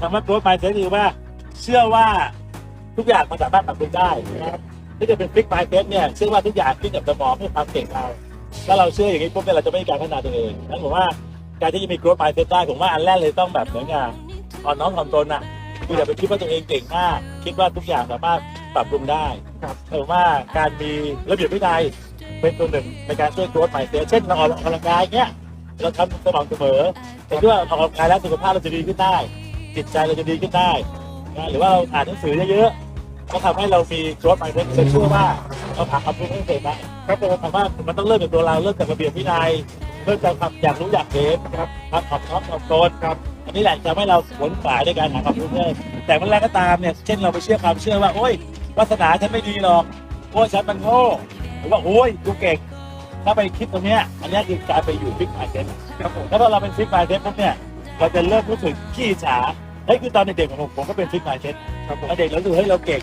คำว่า growth mindset คือว่า เชื่อว่าทุกอย่างมันสามารถปรับปรุงได้นะครับถ้าจะเป็น fixed mindset เนี่ยเชื่อว่าทุกอย่างขึ้นกับสมองกับความเก่งเราถ้าเราเชื่ออย่างนี้ปุ๊บเนี่ยเราจะไม่มีการพัฒนาตัวเองนั้นผมว่าการที่จะมี growth mindset ได้ผมว่าอันแรกเลยต้องแบบเหมือนกับอ่อนน้อมถ่อมตนน่ะคืออย่าไปคิดว่าตัวเองเก่งมากคิดว่าทุกอย่างสามารถปรับปรุงได้ครับผมว่าการมีระเบียบวินัยเป็นตัวหนึ่งในการช่วย growth mindset เช่นเราออกกำลังกายเงี้ยเราทำสม่ำเสมอแต่ด้วยออกกำลังกายแล้วสุขภาพเราจะดีขึ้นได้ จิตใจเราจะดีขึ้นได้นะหรือว่าเราอ่านหนังสือเยอะๆก็ทำให้เรามี growth mindset จะเชื่อว่าเราผ่านความรู้ให้เสร็จได้ครับผมผมว่ามันต้องเริ่มจากตัวเราเริ่มจากระเบียบวินัยเริ่มจากความอยากรู้อยากเห็นครับความขอบน้อมถ่อมตนครับอันนี้แหละจะทำให้เราขวนขวายในการหาความรู้เพิ่มแต่เมื่อไรก็ตามเนี่ยเช่นเราไปเชื่อความเชื่อว่าโอ๊ยวาสนาฉันไม่ดีหรอกโอ้ฉันมันโง่หรือว่าโอ้ยกูเก่งถ้าไปคิดตรงเนี้ยอันนี้คือการไปอยู่ฟิกไมเซ็ตครับผมแล้วพอเราเป็นฟิกไมเซ็ตปุ๊บเนี่ย เราจะเริ่มรู้สึกขี้อิจฉาเฮ้ยคือตอนเด็กๆของผมผมก็เป็นฟิกไมเซ็ตครับผมตอนเด็กเรารู้สึกเฮ้ยเราเก่ง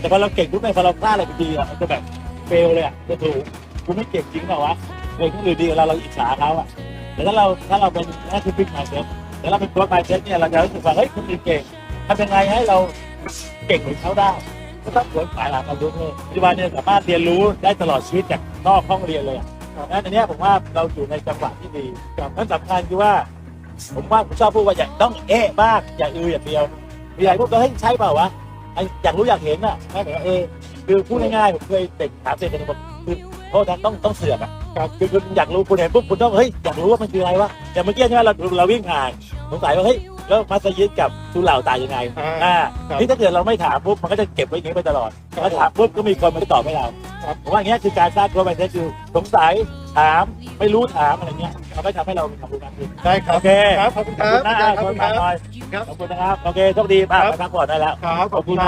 แต่พอเราเก่งปุ๊บเนี่ยพอเราพลาดอะไรไปทีอะมันจะแบบเฟลเลยอะจะถูกกูไม่เก่งจริงเปล่าวะคนคนอื่นดีกว่าเราเราอิจฉาเขาอะแต่ถ้าเราถ้าเราเป็นนั่นคือฟิกไมเซ็ตแต่เราเป็นตัวไมเซ็ตเนี่ยเราจะรู้สึกว่าเฮ้ยคนอื่นเก่งทำยังไงให้เราเก่งเหมือนเขาได้ก็ต้องขวนขวายหาความรู้เพิ่มปัจจุบันเนี่ยสามารถเรียนรู้ได้ตลอดชีวิตจากนอกห้องเรียนเลยอะนั่นอันเนี้ยผมว่าเราอยู่ในจังหวะที่ดีกับนั้นสำคัญคือว่า ผมว่าผมชอบพูดว่าอย่าต้องเอ๊ะบ้างอย่าอืออย่างเดียวมีอะไรพวกก็เฮ้ยใช่เปล่าวะไอ้อยากรู้อยากเห็นอะแม่บอกว่าเออคือพูดง่ายๆผมเคยเด็กถามเด็กคนหนึงบอกคือโทษนะต้องต้องเสือกอะครับคือคุณอยากรู้คุณเห็นปุ๊บคุณต้องเฮ้ยอยากรู้ว่ามันคืออะไรวะอย่างเมื่อกี้ใช่ไหมเราเราวิ่งผ่าน สงสัยว่าเฮ้ยแล้วมัสยิดกับสุเหร่าต่างยังไงอ่าอ่าครับนี่ถ้าเกิดเราไม่ถามปุ๊บมันก็จะเก็บไว้อย่างนี้ไปตลอดครับถ้าถามปุ๊บก็มีคนมาตอบให้เราครับ ผมว่าอย่างเงี้ยคือการสร้างตัวไปเคือสงสัยถามไม่รู้ถามอะไรเงี้ยมันก็ทำให้เรามีความรู้มากขึ้นได้ครัโอบเคครับขอบคุณขคอบรับคุณนะอาจารย์ครับขอบคุณครับหน่อยขอบคุณนะครับโอเคโชคดีมากไปพักผ่อนได้แล้ว ครับขอบคุณ